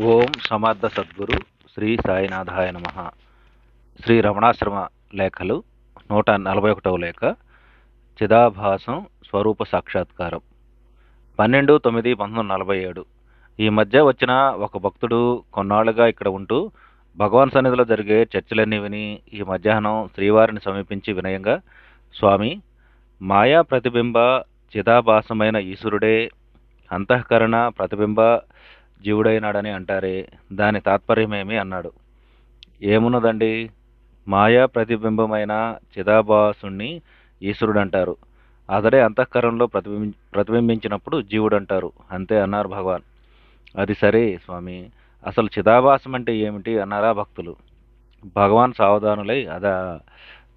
ఓం సమర్థ సద్గురు శ్రీ సాయినాథాయ నమ. శ్రీ రమణాశ్రమ లేఖలు నూట నలభై ఒకటవ లేఖ చిదాభాసం స్వరూప సాక్షాత్కారం. పన్నెండు తొమ్మిది పంతొమ్మిది నలభై ఏడు. ఈ మధ్య వచ్చిన ఒక భక్తుడు కొన్నాళ్ళుగా ఇక్కడ ఉంటూ భగవాన్ సన్నిధిలో జరిగే చర్చలన్నీ విని ఈ మధ్యాహ్నం శ్రీవారిని సమీపించి వినయంగా స్వామి మాయా ప్రతిబింబ చిదాభాసమైన ఈశ్వరుడే అంతఃకరణ ప్రతిబింబ జీవుడైనాడని అంటారే దాని తాత్పర్యమేమి? అన్నాడు. ఏమున్నదండి? మాయా ప్రతిబింబమైన చిదాభాసుణ్ణి ఈశ్వరుడు అంటారు అతడే అంతఃకరణలో ప్రతిబింబ ప్రతిబింబించినప్పుడు జీవుడు అంటారు అంతే అన్నారు భగవాన్. అది సరే స్వామి. అసలు చిదాభాసం అంటే ఏమిటి? అన్నారా భక్తులు. భగవాన్ సావధానులై అదా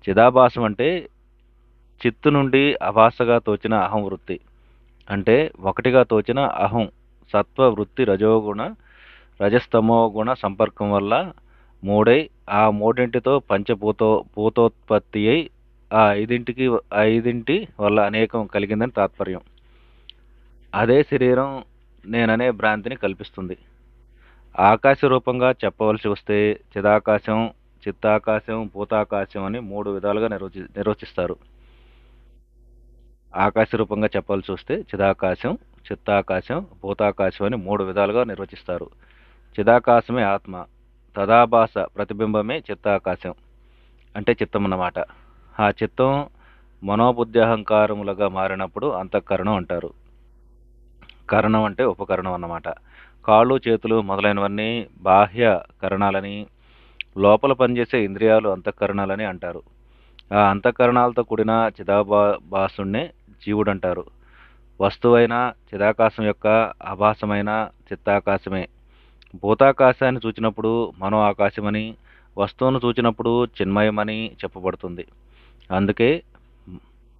చిదాభాసం అంటే చిత్తు నుండి అభాసగా తోచిన అహం వృత్తి. అంటే ఒకటిగా తోచిన అహం సత్వ వృత్తి రజోగుణ రజస్తమో గుణ సంపర్కం వల్ల మూడై ఆ మూడింటితో పంచభూతో భూతోత్పత్తి అయి ఆ ఐదింటికి ఐదింటి వల్ల అనేకం కలిగిందని తాత్పర్యం. అదే శరీరం నేననే భ్రాంతిని కల్పిస్తుంది. ఆకాశ రూపంగా చెప్పవలసి వస్తే చిదాకాశం చిత్తాకాశం భూతాకాశం అని మూడు విధాలుగా నిర్వచి నిర్వచిస్తారు. ఆకాశ రూపంగా చెప్పాల్సి వస్తే చిదాకాశం చిత్తాకాశం భూతాకాశం అని మూడు విధాలుగా నిర్వచిస్తారు. చిదాకాశమే ఆత్మ తదాభాస ప్రతిబింబమే చిత్తాకాశం అంటే చిత్తం అన్నమాట ఆ చిత్తం మనోబుద్ధి అహంకారములుగా మారినప్పుడు అంతఃకరణం అంటారు. కరణం అంటే ఉపకరణం అన్నమాట. కాళ్ళు చేతులు మొదలైనవన్నీ బాహ్య కరణాలని లోపల పనిచేసే ఇంద్రియాలు అంతఃకరణాలని అంటారు. ఆ అంతఃకరణాలతో కూడిన చిదాభా భాసుణ్ణే జీవుడు అంటారు. వస్తువైన చిదాకాశం యొక్క ఆభాసమైన చిత్తాకాశమే. భూతాకాశాన్ని చూచినప్పుడు మనో ఆకాశమని వస్తువును చూచినప్పుడు చిన్మయమని చెప్పబడుతుంది. అందుకే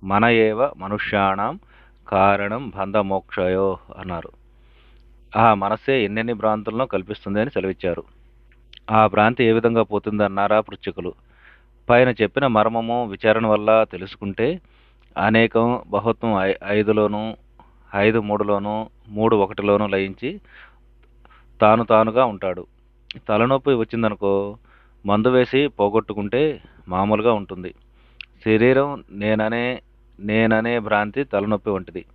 మన ఏవ మనుష్యాణం కారణం బంధమోక్షయో అన్నారు. ఆ మనస్సే ఎన్నెన్ని భ్రాంతులను కల్పిస్తుంది అని సెలవిచ్చారు. ఆ భ్రాంతి ఏ విధంగా పోతుంది అన్నారా పృచ్ఛకులు. పైన చెప్పిన మర్మము విచారణ వల్ల తెలుసుకుంటే అనేకం బహుత్వం ఐ- ఐదులోనూ ఐదు మూడులోను మూడు ఒకటిలోనూ లయించి తాను తానుగా ఉంటాడు. తలనొప్పి వచ్చిందనుకో మందు వేసి పోగొట్టుకుంటే మామూలుగా ఉంటుంది. శరీరం నేననే నేననే భ్రాంతి తలనొప్పి వంటిది.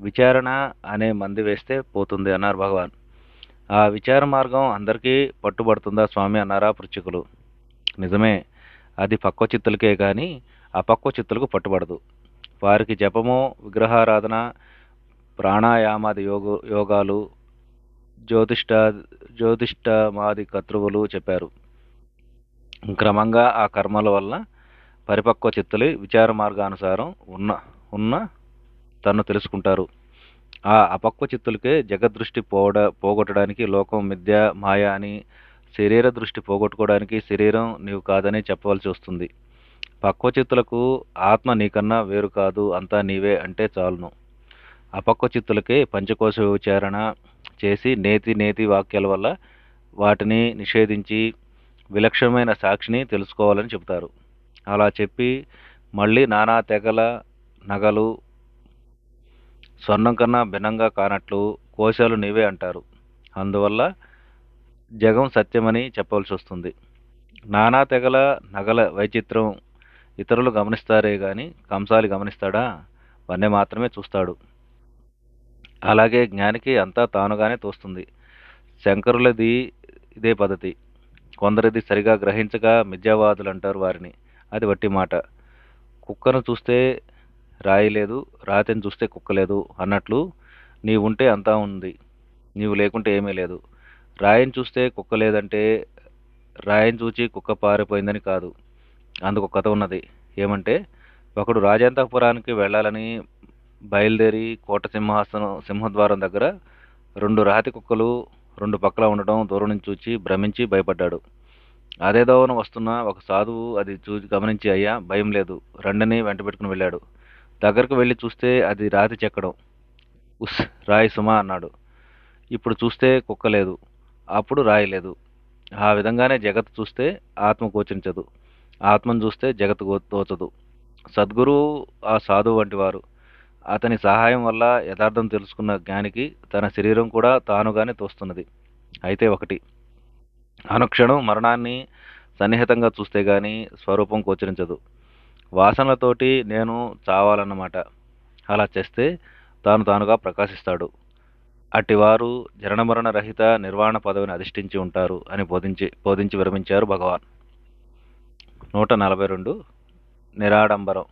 విచారణ అనే మంది వేస్తే పోతుంది అన్నారు భగవాన్. ఆ విచార మార్గం అందరికీ పట్టుబడుతుందా స్వామి అన్నారా పృచ్చుకులు నిజమే అది పక్వ చిత్తులకే కానీ అపక్వ చిత్తులకు పట్టుబడదు. వారికి జపము విగ్రహారాధన ప్రాణాయామాది యోగ యోగాలు జ్యోతిష్ట జ్యోతిష్టమాది కర్తృవులు చెప్పారు. క్రమంగా ఆ కర్మల వల్ల పరిపక్వ చిత్తులు విచార మార్గానుసారం ఉన్న ఉన్న తను తెలుసుకుంటారు. ఆ అపక్వ చిత్తులకే జగదృష్టి పోవడ పోగొట్టడానికి లోకం మిథ్య మాయ అని శరీర దృష్టి పోగొట్టుకోవడానికి శరీరం నీవు కాదని చెప్పవలసి వస్తుంది. పక్వ చిత్తులకు ఆత్మ నీకన్నా వేరు కాదు అంతా నీవే అంటే చాలును. అపక్వ చిత్తులకే పంచకోశ విచారణ చేసి నేతి నేతి వాక్యాల వల్ల వాటిని నిషేధించి విలక్షణమైన సాక్షిని తెలుసుకోవాలని చెబుతారు. అలా చెప్పి మళ్ళీ నానా తెగల నగలు స్వర్ణం కన్నా భిన్నంగా కానట్లు కోశాలు నీవే అంటారు. అందువల్ల జగం సత్యమని చెప్పవలసి వస్తుంది. నానా తెగల నగల వైచిత్రం ఇతరులు గమనిస్తారే కానీ కంసాలి గమనిస్తాడా? వన్నే మాత్రమే చూస్తాడు. అలాగే జ్ఞానికి అంతా తానుగానే తోస్తుంది. శంకరులది ఇదే పద్ధతి. కొందరిది సరిగా గ్రహించగా మిథ్యావాదులు అంటారు వారిని. అది వట్టి మాట. కుక్కను చూస్తే రాయి లేదు రాతిని చూస్తే కుక్క లేదు అన్నట్లు నీవు ఉంటే అంతా ఉంది. నీవు లేకుంటే ఏమీ లేదు. రాయిని చూస్తే కుక్క లేదంటే రాయిని చూచి కుక్క పారిపోయిందని కాదు. అందుకు కథ ఉన్నది. ఏమంటే ఒకడు రాజాంతపురానికి వెళ్ళాలని బయలుదేరి కోట సింహాసనం సింహద్వారం దగ్గర రెండు రాతి కుక్కలు రెండు పక్కల ఉండడం దూరం నుంచి చూచి భ్రమించి భయపడ్డాడు. అదే దోవన వస్తున్న ఒక సాధువు అది చూసి గమనించి అయ్యా భయం లేదు. రెండని వెంట పెట్టుకుని వెళ్ళాడు. దగ్గరకు వెళ్ళి చూస్తే అది రాతి చెక్కడం. ఉస్ రాయి సుమా అన్నాడు. ఇప్పుడు చూస్తే కుక్క లేదు. అప్పుడు రాయి లేదు. ఆ విధంగానే జగత్ చూస్తే ఆత్మ గోచరించదు. ఆత్మను చూస్తే జగత్ తోచదు. సద్గురువు ఆ సాధువు వంటి వారు. అతని సహాయం వల్ల యథార్థం తెలుసుకున్న జ్ఞానికి తన శరీరం కూడా తానుగానే తోస్తున్నది. అయితే ఒకటి అనుక్షణం మరణాన్ని సన్నిహితంగా చూస్తే గాని స్వరూపం గోచరించదు. వాసనలతోటి నేను చావాలన్నమాట. అలా చేస్తే తాను తానుగా ప్రకాశిస్తాడు. అట్టివారు జనమరణ రహిత నిర్వాణ పదవిని అధిష్ఠించి ఉంటారు అని బోధించి బోధించి విరమించారు భగవాన్. నూట నలభై రెండు నిరాడంబరం.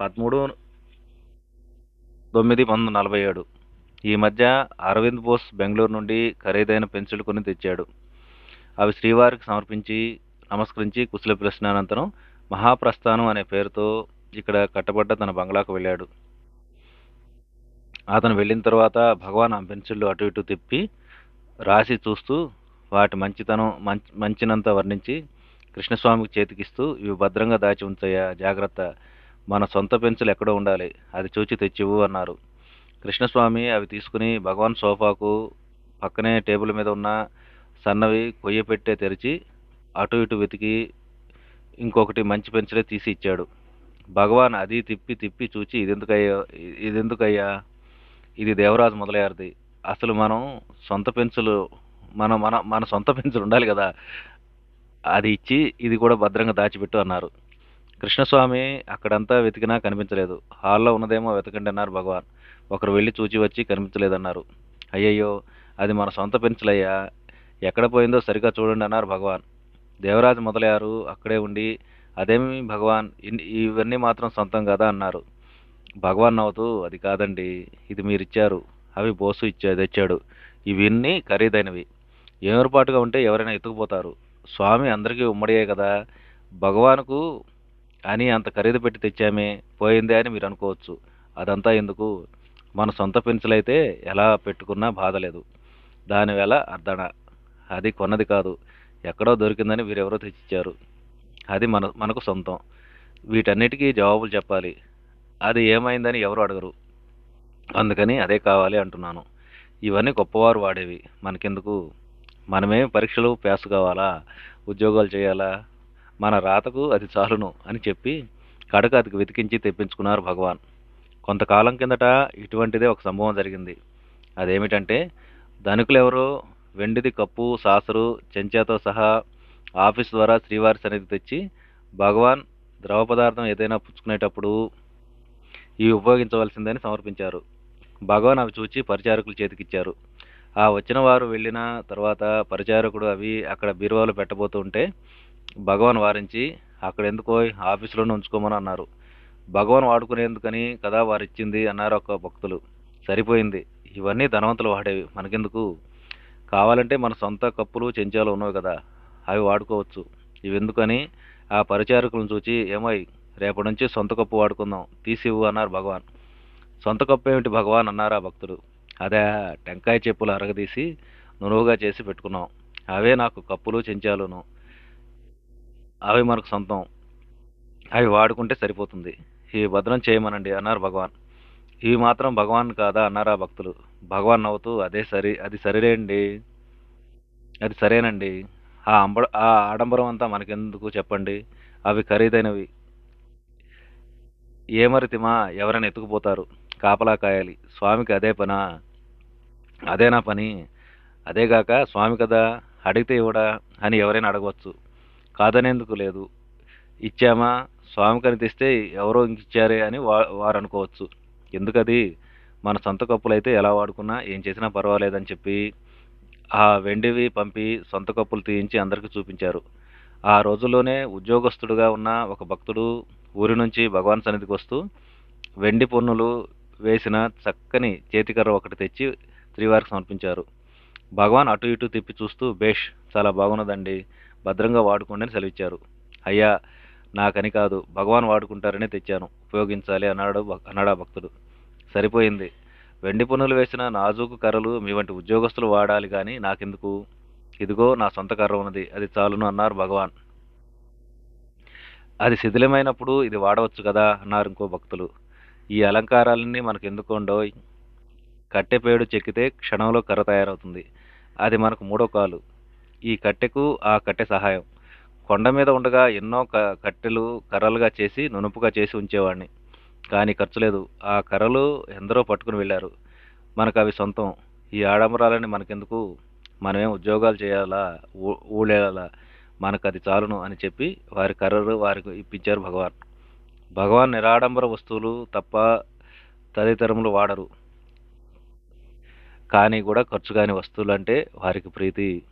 పదమూడు తొమ్మిది వందల నలభై ఏడు. ఈ మధ్య అరవింద్ బోస్ బెంగళూరు నుండి ఖరీదైన పెన్సిల్ కొని తెచ్చాడు. అవి శ్రీవారికి సమర్పించి నమస్కరించి కుశల ప్రశ్నానంతరం మహాప్రస్థానం అనే పేరుతో ఇక్కడ కట్టబడ్డ తన బంగ్లాకు వెళ్ళాడు. అతను వెళ్ళిన తర్వాత భగవాన్ ఆ పెన్సిళ్ళు అటు ఇటు తిప్పి రాసి చూస్తూ వాటి మంచితనం మంచి మంచినంత వర్ణించి కృష్ణస్వామికి చేతికిస్తూ ఇవి భద్రంగా దాచి ఉంచయ్యా జాగ్రత్త. మన సొంత పెన్సిల్ ఎక్కడో ఉండాలి. అది చూచి తెచ్చివు అన్నారు. కృష్ణస్వామి అవి తీసుకుని భగవాన్ సోఫాకు పక్కనే టేబుల్ మీద ఉన్న సన్నవి కొయ్య పెట్టే తెరిచి అటు ఇటు వెతికి ఇంకొకటి మంచి పెన్సిలే తీసి ఇచ్చాడు. భగవాన్ అది తిప్పి తిప్పి చూచి ఇదెందుకయ్యా? ఇదెందుకయ్యా? ఇది దేవరాజు మొదలయ్యారిది. అసలు మనం సొంత పెన్సిల్ మన మన మన సొంత పెన్సిల్ ఉండాలి కదా. అది ఇచ్చి ఇది కూడా భద్రంగా దాచిపెట్టు అన్నారు. కృష్ణస్వామి అక్కడంతా వెతికినా కనిపించలేదు. హాల్లో ఉన్నదేమో వెతకండి అన్నారు భగవాన్. ఒకరు వెళ్ళి చూచి వచ్చి కనిపించలేదన్నారు. అయ్యయ్యో అది మన సొంత పెన్సిలయ్యా. ఎక్కడ పోయిందో సరిగా చూడండి అన్నారు భగవాన్. దేవరాజు మొదలయ్యారు. అక్కడే ఉండి అదేమి భగవాన్? ఇవన్నీ మాత్రం సొంతం కదా అన్నారు. భగవాన్ నవ్వుతూ అది కాదండి ఇది మీరిచ్చారు. అవి బోసు ఇచ్చా తెచ్చాడు. ఇవన్నీ ఖరీదైనవి. ఏమరపాటుగా ఉంటే ఎవరైనా ఎత్తుకుపోతారు. స్వామి అందరికీ ఉమ్మడియే కదా. భగవానుకు అని అంత ఖరీదు పెట్టి తెచ్చామే పోయిందే అని మీరు అనుకోవచ్చు. అదంతా ఎందుకు? మన సొంత పెన్సిల్ అయితే ఎలా పెట్టుకున్నా బాధ లేదు. దాని అర్ధన. అది కొన్నది కాదు. ఎక్కడో దొరికిందని వీరెవరో తెచ్చిచ్చారు. అది మన మనకు సొంతం. వీటన్నిటికీ జవాబులు చెప్పాలి. అది ఏమైందని ఎవరు అడగరు. అందుకని అదే కావాలి అంటున్నాను. ఇవన్నీ గొప్పవారు వాడేవి. మనకెందుకు? మనమే పరీక్షలు పేస్ కావాలా? ఉద్యోగాలు చేయాలా? మన రాతకు అది చాలును అని చెప్పి కడక అతికి వెతికించి తెప్పించుకున్నారు భగవాన్. కొంతకాలం కిందట ఇటువంటిదే ఒక సంభవం జరిగింది. అదేమిటంటే ధనికులు వెండిది కప్పు సాసరు చెంచాతో సహా ఆఫీస్ ద్వారా శ్రీవారి సన్నిధి తెచ్చి భగవాన్ ద్రవ పదార్థం ఏదైనా పుచ్చుకునేటప్పుడు ఇవి ఉపయోగించవలసిందని సమర్పించారు. భగవాన్ అవి చూచి పరిచారకులు చేతికిచ్చారు. ఆ వచ్చిన వారు వెళ్ళిన తర్వాత పరిచారకుడు అవి అక్కడ బీరువాలో పెట్టబోతుంటే భగవాన్ వారించి అక్కడ ఎందుకో ఆఫీసులోనే ఉంచుకోమని అన్నారు. భగవాన్ వాడుకునేందుకని కదా వారు ఇచ్చింది అన్నారు ఒక భక్తులు. సరిపోయింది. ఇవన్నీ ధనవంతులు వాడేవి. మనకెందుకు? కావాలంటే మన సొంత కప్పులు చెంచాలు ఉన్నవి కదా అవి వాడుకోవచ్చు. ఇవెందుకని ఆ పరిచారకులను చూచి ఏమై రేపటి నుంచి సొంత కప్పు వాడుకుందాం. తీసివ్వు అన్నారు భగవాన్. సొంత కప్పు ఏమిటి భగవాన్? అన్నారు ఆ భక్తుడు అదే టెంకాయ చెప్పులు అరగదీసి నునువుగా చేసి పెట్టుకున్నాం. అవే నాకు కప్పులు చెంచాలును. అవి మనకు సొంతం. అవి వాడుకుంటే సరిపోతుంది. ఇవి భద్రం చేయమనండి అన్నారు భగవాన్. ఇవి మాత్రం భగవాన్ కాదా అన్నారు ఆ భక్తులు. భగవాన్ నవ్వుతూ అదే సరి అది సరేలేండి. అది సరేనండి. ఆ అంబ ఆ ఆడంబరం అంతా మనకెందుకు చెప్పండి? అవి ఖరీదైనవి. ఏమరితిమా ఎవరైనా ఎత్తుకుపోతారు. కాపలా కాయాలి. స్వామికి అదే పనా? అదేనా పని? అదేగాక స్వామి కదా? అడిగితే ఇవ్వడా? అని ఎవరైనా అడగవచ్చు. కాదనేందుకు లేదు. ఇచ్చామా? స్వామికని తెస్తే ఎవరో ఇచ్చారే అని వా వారు అనుకోవచ్చు ఎందుకది? మన సొంత కప్పులు అయితే ఎలా వాడుకున్నా ఏం చేసినా పర్వాలేదని చెప్పి ఆ వెండివి పంపి సొంత కప్పులు తీయించి అందరికీ చూపించారు. ఆ రోజుల్లోనే ఉద్యోగస్తుడుగా ఉన్న ఒక భక్తుడు ఊరి నుంచి భగవాన్ సన్నిధికి వస్తూ వెండి పొన్నులు వేసిన చక్కని చేతికర్ర ఒకటి తెచ్చి శ్రీవారికి సమర్పించారు. భగవాన్ అటు ఇటు తిప్పి చూస్తూ బేష్ చాలా బాగున్నదండి. భద్రంగా వాడుకోండి అని సెలవిచ్చారు. అయ్యా నాకని కాదు భగవాన్ వాడుకుంటారని తెచ్చాను. ఉపయోగించాలి అన్నాడు భక్- భక్తుడు. సరిపోయింది. వెండి పన్నులు వేసిన నాజూకు కర్రలు మీ వంటి ఉద్యోగస్తులు వాడాలి కానీ నాకెందుకు? ఇదిగో నా సొంత కర్ర ఉన్నది అది చాలును అన్నారు భగవాన్. అది శిథిలమైనప్పుడు ఇది వాడవచ్చు కదా అన్నారు ఇంకో భక్తులు. ఈ అలంకారాలన్నీ మనకు ఎందుకు ఉండవు కట్టెపేడు చెక్కితే క్షణంలో కర్ర తయారవుతుంది. అది మనకు మూడో కాలు. ఈ కట్టెకు ఆ కట్టె సహాయం. కొండ మీద ఉండగా ఎన్నో క- కట్టెలు కర్రలుగా చేసి నునుపుగా చేసి ఉంచేవాడిని. కానీ ఖర్చు లేదు. ఆ కర్రలు ఎందరో పట్టుకుని వెళ్ళారు. మనకు అవి సొంతం. ఈ ఆడంబరాలని మనకెందుకు? మనమేం ఉద్యోగాలు చేయాలా? ఊ- ఊళ్ళేయాలా మనకు అది చాలును అని చెప్పి వారి కర్రలు వారికి ఇప్పించారు భగవాన్. భగవాన్ నిరాడంబర వస్తువులు తప్ప తదితరములు వాడరు. కానీ కూడా ఖర్చు కాని వస్తువులు అంటే వారికి ప్రీతి.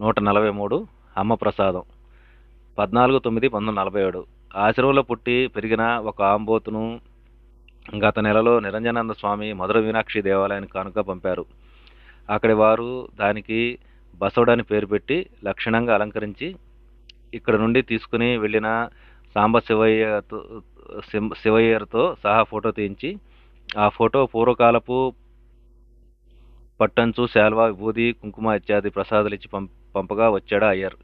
నూట నలభై మూడు అమ్మ ప్రసాదం. పద్నాలుగు తొమ్మిది పంతొమ్మిది నలభై ఏడు. ఆశ్రమంలో పుట్టి పెరిగిన ఒక ఆంబోతును గత నెలలో నిరంజనానంద స్వామి మధుర మీనాక్షి దేవాలయానికి కానుక పంపారు. అక్కడి వారు దానికి బసవడని పేరు పెట్టి లక్షణంగా అలంకరించి ఇక్కడ నుండి తీసుకుని వెళ్ళిన సాంబ శివయ్యతో శివయ్యతో సహా ఫోటో తీయించి ఆ ఫోటో పూర్వకాలపు పట్టంచు శాల్వా విభూది కుంకుమ ఇత్యాది ప్రసాదులు ఇచ్చి పంప పంపగా వచ్చాడు అయ్యర్.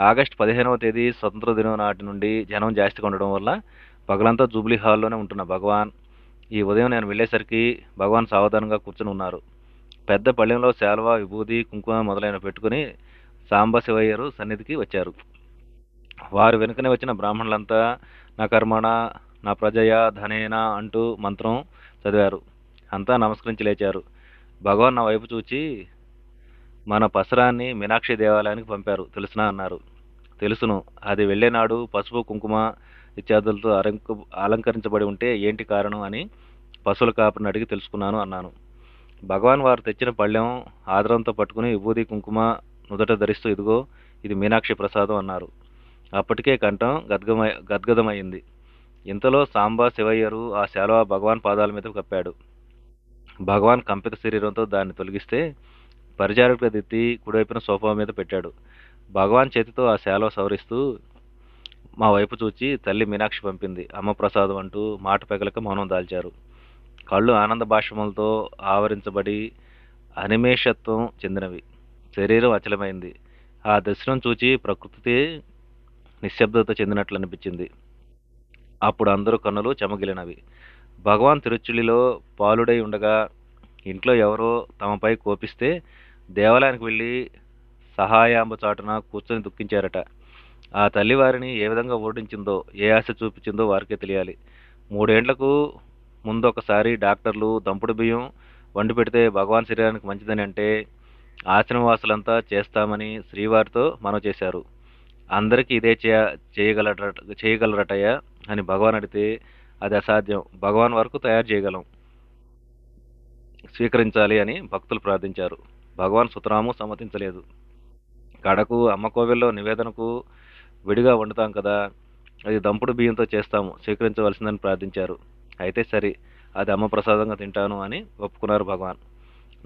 ఆగస్టు పదిహేనవ తేదీ స్వతంత్ర దినం నాటి నుండి జనం జాస్తిగా ఉండడం వల్ల పగలంతా జూబ్లీ హాల్లోనే ఉంటున్న భగవాన్. ఈ ఉదయం నేను వెళ్ళేసరికి భగవాన్ సావధానంగా కూర్చుని ఉన్నారు. పెద్ద పళ్ళెంలో శాల్వా విభూది కుంకుమ మొదలైన పెట్టుకుని సాంబశివయ్యరు సన్నిధికి వచ్చారు. వారు వెనుకనే వచ్చిన బ్రాహ్మణులంతా నా కర్మణ నా ప్రజయ ధనేన అంటూ మంత్రం చదివారు. అంతా నమస్కరించి లేచారు. భగవాన్ నా వైపు చూచి మన పసరాన్ని మీనాక్షి దేవాలయానికి పంపారు తెలుసునా? అన్నారు. తెలుసును. అది వెళ్ళేనాడు పసుపు కుంకుమ ఇత్యాదులతో అలంక అలంకరించబడి ఉంటే ఏంటి కారణం అని పశువుల కాపుని అడిగి తెలుసుకున్నాను అన్నాను. భగవాన్ వారు తెచ్చిన పళ్ళెం ఆదరంతో పట్టుకుని విభూది కుంకుమ నుదట ధరిస్తూ ఇదిగో ఇది మీనాక్షి ప్రసాదం అన్నారు. అప్పటికే కంఠం గద్గమై గద్గదమైంది ఇంతలో సాంబా శివయ్యరు ఆ శాలువా భగవాన్ పాదాల మీద కప్పాడు. భగవాన్ కంపిత శరీరంతో దాన్ని తొలగిస్తే పరిచారకుడు ఎత్తి కుడివైపున సోఫా మీద పెట్టాడు. భగవాన్ చేతితో ఆ శాలువ సవరిస్తూ మా వైపు చూచి తల్లి మీనాక్షి పంపింది. అమ్మ ప్రసాదం అంటూ మాట పెగలక మౌనం దాల్చారు. కళ్ళు ఆనంద భాషములతో ఆవరించబడి అనిమేషత్వం చెందినవి. శరీరం అచలమైంది. ఆ దర్శనం చూచి ప్రకృతి నిశ్శబ్దత చెందినట్లు అనిపించింది అప్పుడు అందరూ కన్నులు చెమగిలినవి. భగవాన్ తిరుచులిలో పాలుడై ఉండగా ఇంట్లో ఎవరో తమపై కోపిస్తే దేవాలయానికి వెళ్ళి సహాయాంబ చాటున కూర్చొని దుఃఖించారట. ఆ తల్లి వారిని ఏ విధంగా ఓడించిందో ఏ ఆశ చూపించిందో వారికే తెలియాలి. మూడేండ్లకు ముందు ఒకసారి డాక్టర్లు దంపుడు బియ్యం వండి పెడితే భగవాన్ శరీరానికి మంచిదని అంటే ఆశ్రమవాసులంతా చేస్తామని శ్రీవారితో మనవి చేశారు. అందరికీ ఇదే చేయ చేయగలరట చేయగలరటయ్యా అని భగవాన్ అడిగితే అది అసాధ్యం. భగవాన్ వరకు తయారు చేయగలం. స్వీకరించాలి అని భక్తులు ప్రార్థించారు. భగవాన్ సుతరాము సమ్మతించలేదు. కడకు అమ్మ కోవిల్లో నివేదనకు విడిగా వండుతాం కదా అది దంపుడు బియ్యంతో చేస్తాము స్వీకరించవలసిందని ప్రార్థించారు. అయితే సరే అది అమ్మ ప్రసాదంగా తింటాను అని ఒప్పుకున్నారు భగవాన్.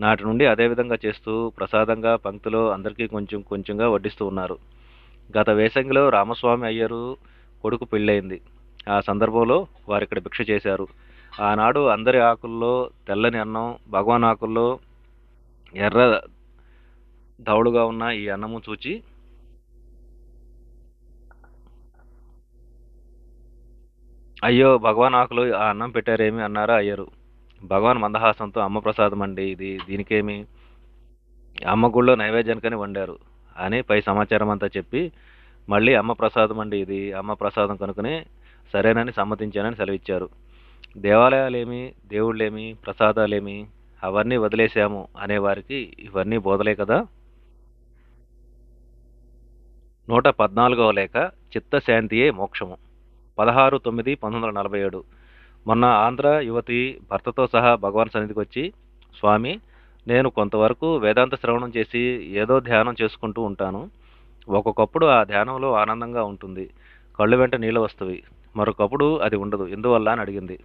నాటి నుండి అదేవిధంగా చేస్తూ ప్రసాదంగా పంక్తిలో అందరికీ కొంచెం కొంచెంగా వడ్డిస్తూ ఉన్నారు. గత వేసంగిలో రామస్వామి అయ్యరు కొడుకు పెళ్ళయింది. ఆ సందర్భంలో వారు ఇక్కడ భిక్ష చేశారు. ఆనాడు అందరి ఆకుల్లో తెల్లని అన్నం భగవాన్ ఆకుల్లో ఎర్ర దౌడుగా ఉన్న ఈ అన్నము చూచి అయ్యో భగవాన్ ఆకులు ఆ అన్నం పెట్టారేమి అన్నారా అయ్యారు. భగవాన్ మందహాసంతో అమ్మ ప్రసాదం అండి ఇది దీనికేమి? అమ్మ గుళ్ళో నైవేద్యానికని వండారు. అని పై సమాచారం అంతా చెప్పి మళ్ళీ అమ్మ ప్రసాదం అండి ఇది అమ్మ ప్రసాదం కనుకనే సరేనని సమ్మతించానని సెలవిచ్చారు. దేవాలయాలేమి దేవుళ్ళేమి ప్రసాదాలేమి అవన్నీ వదిలేశాము అనేవారికి ఇవన్నీ బోధలే కదా? నూట పద్నాలుగవ లేఖ చిత్తశాంతియే మోక్షము. పదహారు తొమ్మిది పంతొమ్మిది వందల నలభై ఏడు. మొన్న ఆంధ్ర యువతి భర్తతో సహా భగవాన్ సన్నిధికి వచ్చి స్వామి నేను కొంతవరకు వేదాంత శ్రవణం చేసి ఏదో ధ్యానం చేసుకుంటూ ఉంటాను. ఒక్కొక్కప్పుడు ఆ ధ్యానంలో ఆనందంగా ఉంటుంది. కళ్ళు వెంట నీళ్ళు వస్తవి. మరొకప్పుడు అది ఉండదు. ఎందువల్ల అని అడిగింది.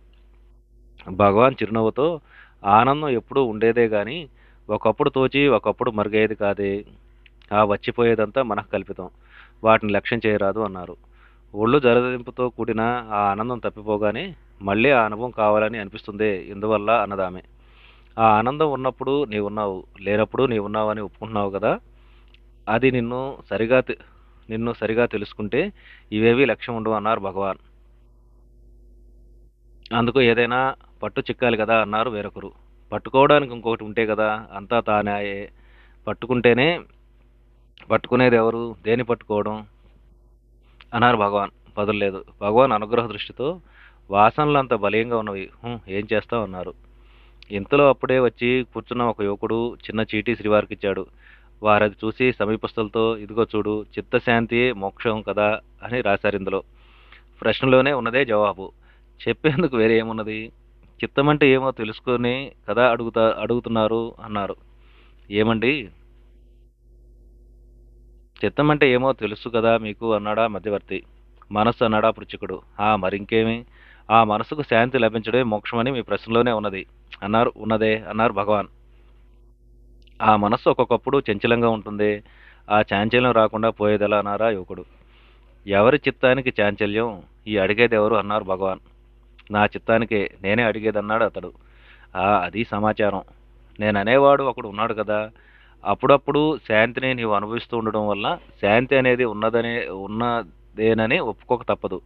భగవాన్ చిరునవ్వుతో ఆనందం ఎప్పుడూ ఉండేదే కానీ ఒకప్పుడు తోచి ఒకప్పుడు మరుగయ్యేది కాదే. ఆ వచ్చిపోయేదంతా మనకు కల్పితం. వాటిని లక్ష్యం చేయరాదు అన్నారు. ఒళ్ళు జరదింపుతో కూడిన ఆ ఆనందం తప్పిపోగానే మళ్ళీ ఆ అనుభవం కావాలని అనిపిస్తుంది. ఎందువల్ల? అన్నదామె. ఆ ఆనందం ఉన్నప్పుడు నీవున్నావు. లేనప్పుడు నీవున్నావు అని ఒప్పుకుంటున్నావు కదా. అది నిన్ను సరిగా నిన్ను సరిగా తెలుసుకుంటే ఇవేవి లక్ష్యం ఉండవు అన్నారు భగవాన్. అందుకు ఏదైనా పట్టు చిక్కాలి కదా అన్నారు వేరొకరు. పట్టుకోవడానికి ఇంకొకటి ఉంటే కదా అంతా తానాయే పట్టుకుంటేనే పట్టుకునేది ఎవరు? దేని పట్టుకోవడం? అన్నారు భగవాన్. లేదు. భగవాన్ అనుగ్రహ దృష్టితో వాసనలు అంత బలీయంగా ఉన్నవి. ఏం చేస్తావు? అన్నారు. ఇంతలో అప్పుడే వచ్చి కూర్చున్న ఒక యువకుడు చిన్న చీటీ శ్రీవారికి ఇచ్చాడు. వారది చూసి సమీపస్తులతో ఇదిగో చూడు చిత్తశాంతియే మోక్షం కదా అని రాశారు ఇందులో. ప్రశ్నలోనే ఉన్నదే జవాబు. చెప్పేందుకు వేరే ఏమున్నది? చిత్తం అంటే ఏమో తెలుసుకొని కదా అడుగుతా అడుగుతున్నారు అన్నారు. ఏమండి? చిత్తం అంటే ఏమో తెలుసు కదా మీకు అన్నాడా మధ్యవర్తి. మనస్సు అన్నాడా పృచ్ఛకుడు ఆ మరింకేమి? ఆ మనసుకు శాంతి లభించడమే మోక్షమని మీ ప్రశ్నలోనే ఉన్నది. అన్నారు ఉన్నదే అన్నారు భగవాన్. ఆ మనస్సు ఒక్కొక్కప్పుడు చంచలంగా ఉంటుంది. ఆ చాంచల్యం రాకుండా పోయేదెలా అన్నారా యువకుడు. ఎవరి చిత్తానికి చాంచల్యం? ఈ అడిగేది ఎవరు అన్నారు భగవాన్. నా చిత్తానికే నేనే అడిగేదన్నాడు అతడు. ఆ అది సమాచారం. నేను అనేవాడు ఒకడు ఉన్నాడు కదా. అప్పుడప్పుడు శాంతిని నీవు అనుభవిస్తూ ఉండడం వల్ల శాంతి అనేది ఉన్నదనే ఉన్నదేనని ఒప్పుకోక తప్పదు.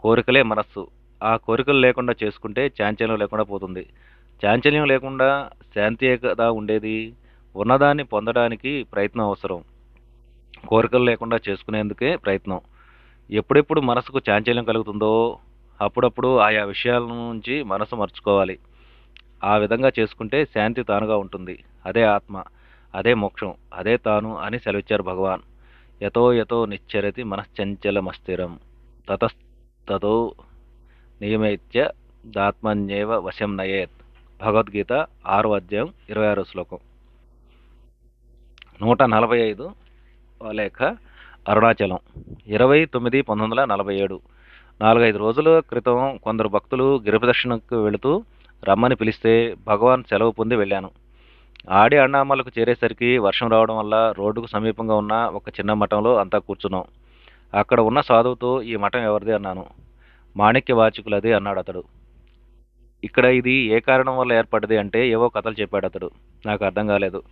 కోరికలే మనస్సు. ఆ కోరికలు లేకుండా చేసుకుంటే చాంచల్యం లేకుండా పోతుంది. చాంచల్యం లేకుండా శాంతియే కదా ఉండేది? ఉన్నదాన్ని పొందడానికి ప్రయత్నం అవసరం. కోరికలు లేకుండా చేసుకునేందుకే ప్రయత్నం. ఎప్పుడెప్పుడు మనసుకు చాంచల్యం కలుగుతుందో అప్పుడప్పుడు ఆయా విషయాల నుంచి మనసు మర్చుకోవాలి. ఆ విధంగా చేసుకుంటే శాంతి తానుగా ఉంటుంది. అదే ఆత్మ అదే మోక్షం అదే తాను అని సెలవిచ్చారు భగవాన్. యతో యతో నిశ్చరతి మనశ్చంచలమస్థిరం. తతస్తతో నియమేత్య దాత్మన్యేవ వశం నయేత్. భగవద్గీత ఆరో అధ్యాయం ఇరవై ఆరో శ్లోకం. నూట నలభై ఐదు లేఖ అరుణాచలం. ఇరవై తొమ్మిది పంతొమ్మిది వందల నలభై ఏడు. నాలుగైదు రోజుల క్రితం కొందరు భక్తులు గిరిప్రదక్షిణకు వెళుతూ రమ్మని పిలిస్తే భగవాన్ సెలవు పొంది వెళ్ళాను. ఆడి అన్నామలకు చేరేసరికి వర్షం రావడం వల్ల రోడ్డుకు సమీపంగా ఉన్న ఒక చిన్న మఠంలో అంతా కూర్చున్నాం. అక్కడ ఉన్న సాధువుతో ఈ మఠం ఎవరిది అన్నాను. మాణిక్య వాచకులది అన్నాడు అతడు. ఇక్కడ ఇది ఏ కారణం వల్ల ఏర్పడ్డది అంటే ఏవో కథలు చెప్పాడు అతడు. నాకు అర్థం కాలేదు.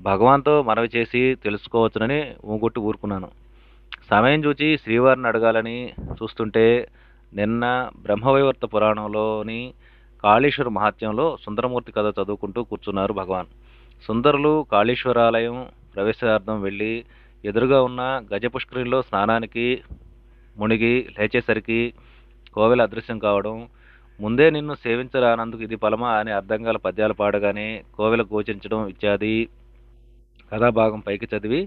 భగవాన్తో మనవి చేసి తెలుసుకోవచ్చునని ఊగుట్టి ఊరుకున్నాను. సమయం చూచి శ్రీవారిని అడగాలని చూస్తుంటే నిన్న బ్రహ్మవైవర్త పురాణంలోని కాళేశ్వర మహాత్యంలో సుందరమూర్తి కథ చదువుకుంటూ కూర్చున్నారు భగవాన్. సుందరులు కాళేశ్వరాలయం ప్రవేశార్థం వెళ్ళి ఎదురుగా ఉన్న గజపుష్కరిలో స్నానానికి మునిగి లేచేసరికి కోవెల అదృశ్యం కావడం ముందే నిన్ను సేవించరానందుకు ఇది ఫలమా అని అర్థం గల పద్యాలు పాడగానే కోవెల గోచరించడం ఇత్యాది కథాభాగం పైకి చదివి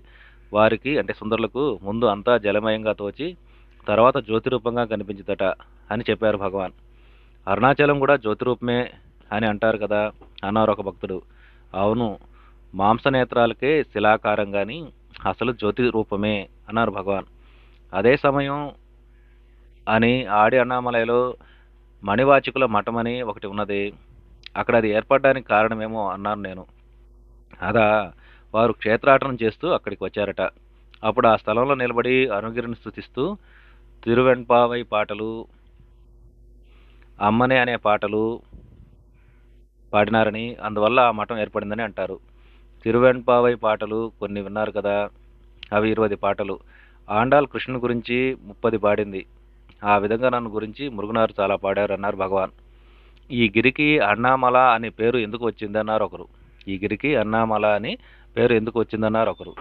వారికి అంటే సుందరులకు ముందు అంతా జలమయంగా తోచి తర్వాత జ్యోతి రూపంగా కనిపించిందట అని చెప్పారు భగవాన్. అరుణాచలం కూడా జ్యోతిరూపమే అని అంటారు కదా అన్నారు ఒక భక్తుడు. అవును మాంసనేత్రాలకే శిలాకారం కానీ అసలు జ్యోతి రూపమే అన్నారు భగవాన్. అదే సమయం అని ఆడి అన్నామలయలో మణివాచికుల మఠమని ఒకటి ఉన్నది. అక్కడ అది ఏర్పడడానికి కారణమేమో అన్నాను నేను. అదా వారు క్షేత్రాటనం చేస్తూ అక్కడికి వచ్చారట. అప్పుడు ఆ స్థలంలో నిలబడి అరుణగిరిని స్థుతిస్తూ తిరువెంపావై పాటలు అమ్మనే అనే పాటలు పాడినారని అందువల్ల ఆ మఠం ఏర్పడిందని అంటారు. తిరువెంపావై పాటలు కొన్ని విన్నారు కదా అవి ఇరవై పాటలు. ఆండాల్ కృష్ణుని గురించి ముప్పది పాడింది. ఆ విధంగా నన్ను గురించి మురుగునారు చాలా పాడారు అన్నారు భగవాన్. ఈ గిరికి అన్నామల అనే పేరు ఎందుకు వచ్చిందన్నారు ఒకరు. ఈ గిరికి అన్నామల అని పేరు ఎందుకు వచ్చిందన్నారు ఒకరు.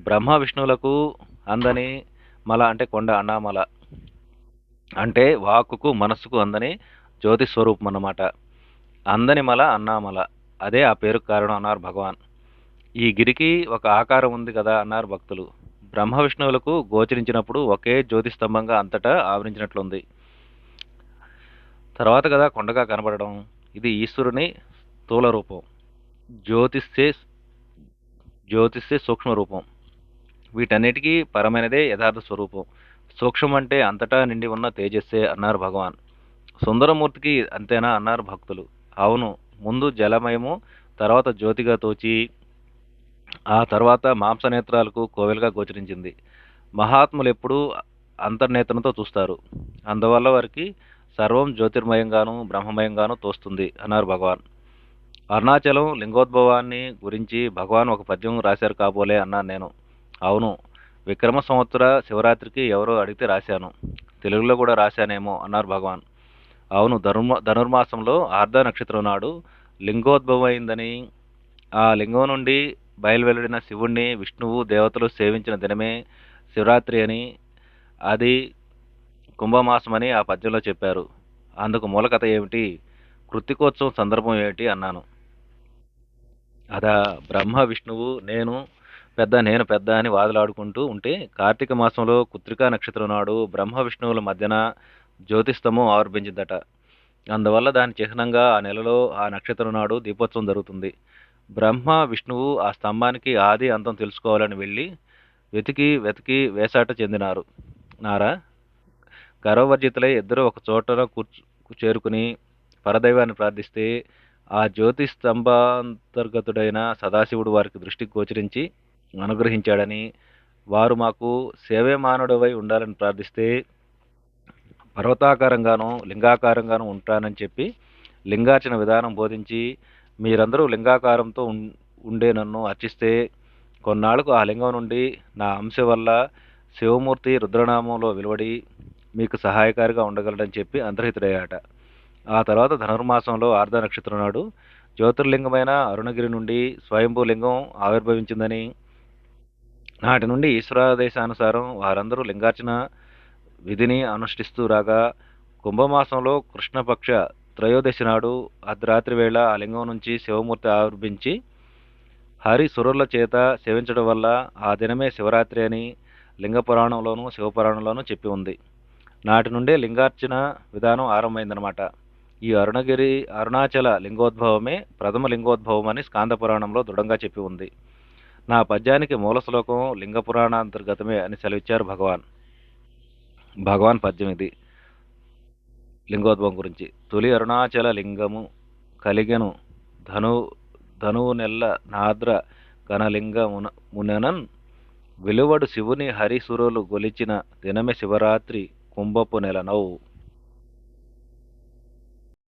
బ్రహ్మ విష్ణువులకు అందని మల అంటే కొండ అన్నామల. అంటే వాక్కుకు మనస్సుకు అందని జ్యోతి స్వరూపం అన్నమాట. అందని మల అన్నామల. అదే ఆ పేరుకు కారణం అన్నారు భగవాన్. ఈ గిరికి ఒక ఆకారం ఉంది కదా అన్నారు భక్తులు. బ్రహ్మ విష్ణువులకు గోచరించినప్పుడు ఒకే జ్యోతి స్తంభంగా అంతటా ఆవరించినట్లుంది. తర్వాత కదా కొండగా కనబడడం. ఇది ఈశ్వరుని స్థూల రూపం. జ్యోతిస్తే జ్యోతిస్తే సూక్ష్మ రూపం. వీటన్నిటికీ పరమైనదే యథార్థ స్వరూపం. సూక్ష్మం అంటే అంతటా నిండి ఉన్న తేజస్సే అన్నారు భగవాన్. సుందరమూర్తికి అంతేనా అన్నారు భక్తులు. అవును ముందు జలమయము తర్వాత జ్యోతిగా తోచి ఆ తర్వాత మాంసనేత్రాలకు కోవెలుగా గోచరించింది. మహాత్ములు ఎప్పుడూ అంతర్నేత్రంతో చూస్తారు. అందువల్ల వారికి సర్వం జ్యోతిర్మయంగాను బ్రహ్మమయంగాను తోస్తుంది అన్నారు భగవాన్. అరుణాచలం లింగోద్భవాన్ని గురించి భగవాన్ ఒక పద్యం రాశారు కాబోలే అన్నాను నేను. అవును విక్రమ సంవత్సర శివరాత్రికి ఎవరో అడిగితే రాశాను. తెలుగులో కూడా రాశానేమో అన్నారు భగవాన్. అవును ధనుర్మ ధనుర్మాసంలో ఆర్ధ నక్షత్రం నాడు లింగోద్భవం అయిందని ఆ లింగం నుండి బయలువెళ్ళడిన శివుణ్ణి విష్ణువు దేవతలు సేవించిన దినమే శివరాత్రి అని అది కుంభమాసమని ఆ పద్యంలో చెప్పారు. అందుకు మూలకథ ఏమిటి? కృత్తికోత్సవం సందర్భం ఏమిటి? అన్నాను. అదా బ్రహ్మ విష్ణువు నేను పెద్ద నేను పెద్ద అని వాదులాడుకుంటూ ఉంటే కార్తీక మాసంలో కుత్రికా నక్షత్రం నాడు బ్రహ్మ విష్ణువుల మధ్యన జ్యోతిస్తంభం ఆవిర్భించిందట. అందువల్ల దాని చిహ్నంగా ఆ నెలలో ఆ నక్షత్రం నాడు దీపోత్సవం జరుగుతుంది. బ్రహ్మ విష్ణువు ఆ స్తంభానికి ఆది అంతం తెలుసుకోవాలని వెళ్ళి వెతికి వెతికి వేసాట చెందినారు. నారా గర్వవర్జితులై ఇద్దరు ఒక చోటన కూర్చు చేరుకుని పరదైవాన్ని ప్రార్థిస్తే ఆ జ్యోతి స్తంభాంతర్గతుడైన సదాశివుడు వారికి దృష్టికి గోచరించి అనుగ్రహించాడని వారు మాకు సేవే మానవుడవై ఉండాలని ప్రార్థిస్తే పర్వతాకారంగాను లింగాకారంగాను ఉంటానని చెప్పి లింగార్చన విధానం బోధించి మీరందరూ లింగాకారంతో ఉండే నన్ను అర్చిస్తే కొన్నాళ్ళకు ఆ లింగం నుండి నా అంశ వల్ల శివమూర్తి రుద్రనామంలో వెలువడి మీకు సహాయకారిగా ఉండగలడని చెప్పి అంతర్హితుడయ్యాట. ఆ తర్వాత ధనుర్మాసంలో ఆర్ధ నక్షత్రం నాడు జ్యోతిర్లింగమైన అరుణగిరి నుండి స్వయంభూ లింగం ఆవిర్భవించిందని నాటి నుండి ఈశ్వరాదేశానుసారం వారందరూ లింగార్చన విధిని అనుష్ఠిస్తూ రాగా కుంభమాసంలో కృష్ణపక్ష త్రయోదశి నాడు అర్ధరాత్రి వేళ ఆ లింగం నుంచి శివమూర్తి ఆవిర్భించి హరి సురుల చేత సేవించడం వల్ల ఆ దినమే శివరాత్రి అని లింగ పురాణంలోనూ శివపురాణంలోనూ చెప్పి ఉంది. నాటి నుండే లింగార్చన విధానం ఆరంభమైందనమాట ఈ అరుణగిరి అరుణాచల లింగోద్భవమే ప్రథమ లింగోద్భవం అని స్కాంద పురాణంలో దృఢంగా చెప్పి ఉంది. నా పద్యానికి మూల శ్లోకం లింగ పురాణాంతర్గతమే అని సెలవిచ్చారు భగవాన్. భగవాన్ పద్యం ఇది. లింగోద్భవం గురించి. తొలి అరుణాచల లింగము కలిగెను ధను ధనువు నెల్ల నాద్ర కనలింగమున ముననన్ విలువడు శివుని హరిసురులు గొలిచిన దినమే శివరాత్రి కుంభపు నెల